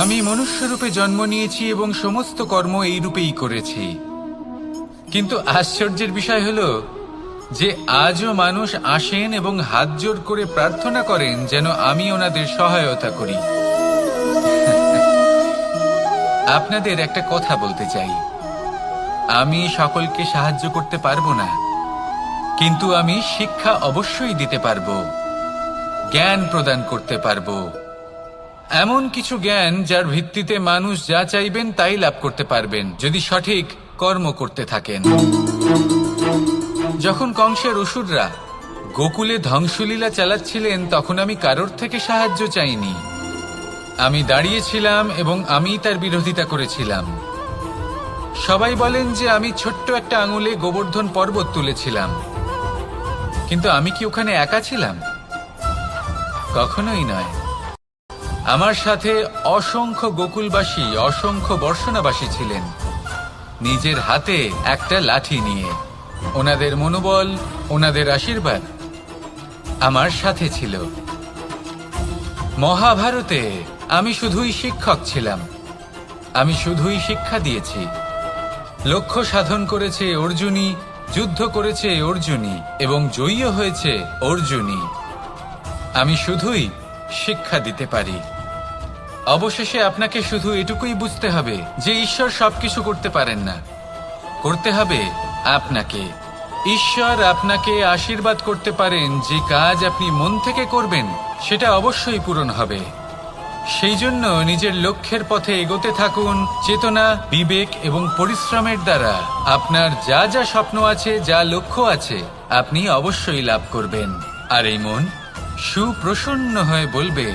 আমি মনুষ্যরূপে জন্ম নিয়েছি এবং সমস্ত কর্ম এই রূপেই করেছি। কিন্তু আশ্চর্যের বিষয় হলো যে আজও মানুষ আসেন এবং হাত জোর করে প্রার্থনা করেন যেন আমি ওনাদের সহায়তা করি। আপনাদের একটা কথা বলতে চাই। আমি সকলকে সাহায্য করতে পারব না, কিন্তু আমি শিক্ষা অবশ্যই দিতে পারব, জ্ঞান প্রদান করতে পারব। এমন কিছু জ্ঞান যার ভিত্তিতে মানুষ যা চাইবেন তাই লাভ করতে পারবেন, যদি সঠিক কর্ম করতে থাকেন। যখন কংসের অসুররা গোকুলে ধ্বংসলীলা চালাচ্ছিলেন, তখন আমি কারোর থেকে সাহায্য চাইনি। আমি দাঁড়িয়েছিলাম এবং আমি তার বিরোধিতা করেছিলাম। সবাই বলেন যে আমি ছোট্ট একটা আঙুলে গোবর্ধন পর্বত তুলেছিলাম। কিন্তু আমি কি ওখানে একা ছিলাম? কখনোই নয়। আমার সাথে অসংখ্য গোকুলবাসী, অসংখ্য বর্ষণাবাসী ছিলেন। নিজের হাতে একটা লাঠি নিয়ে। ওনাদের মনোবল, ওনাদের আশীর্বাদ আমার সাথে ছিল। মহাভারতে আমি শুধুই শিক্ষক ছিলাম। আমি শুধুই শিক্ষা দিয়েছি। লক্ষ্য সাধন করেছে অর্জুনী যুদ্ধ করেছে অর্জুনী এবং জয়ীও হয়েছে অর্জুনী আমি শুধুই শিক্ষা দিতে পারি। অবশেষে আপনাকে শুধু এটুকুই বুঝতে হবে যে ঈশ্বর সবকিছু করতে পারেন না। করতে হবে আপনাকে। ঈশ্বর আপনাকে আশীর্বাদ করতে পারেন যে কাজ আপনি মন থেকে করবেন, সেটা অবশ্যই পূরণ হবে। সেই জন্য নিজের লক্ষ্যের পথে এগোতে থাকুন, চেতনা, বিবেক এবং পরিশ্রমের দ্বারা। আপনার যা যা স্বপ্ন আছে, যা লক্ষ্য আছে, আপনি অবশ্যই লাভ করবেন। আর এই মন সুপ্রসন্ন হয়ে বলবে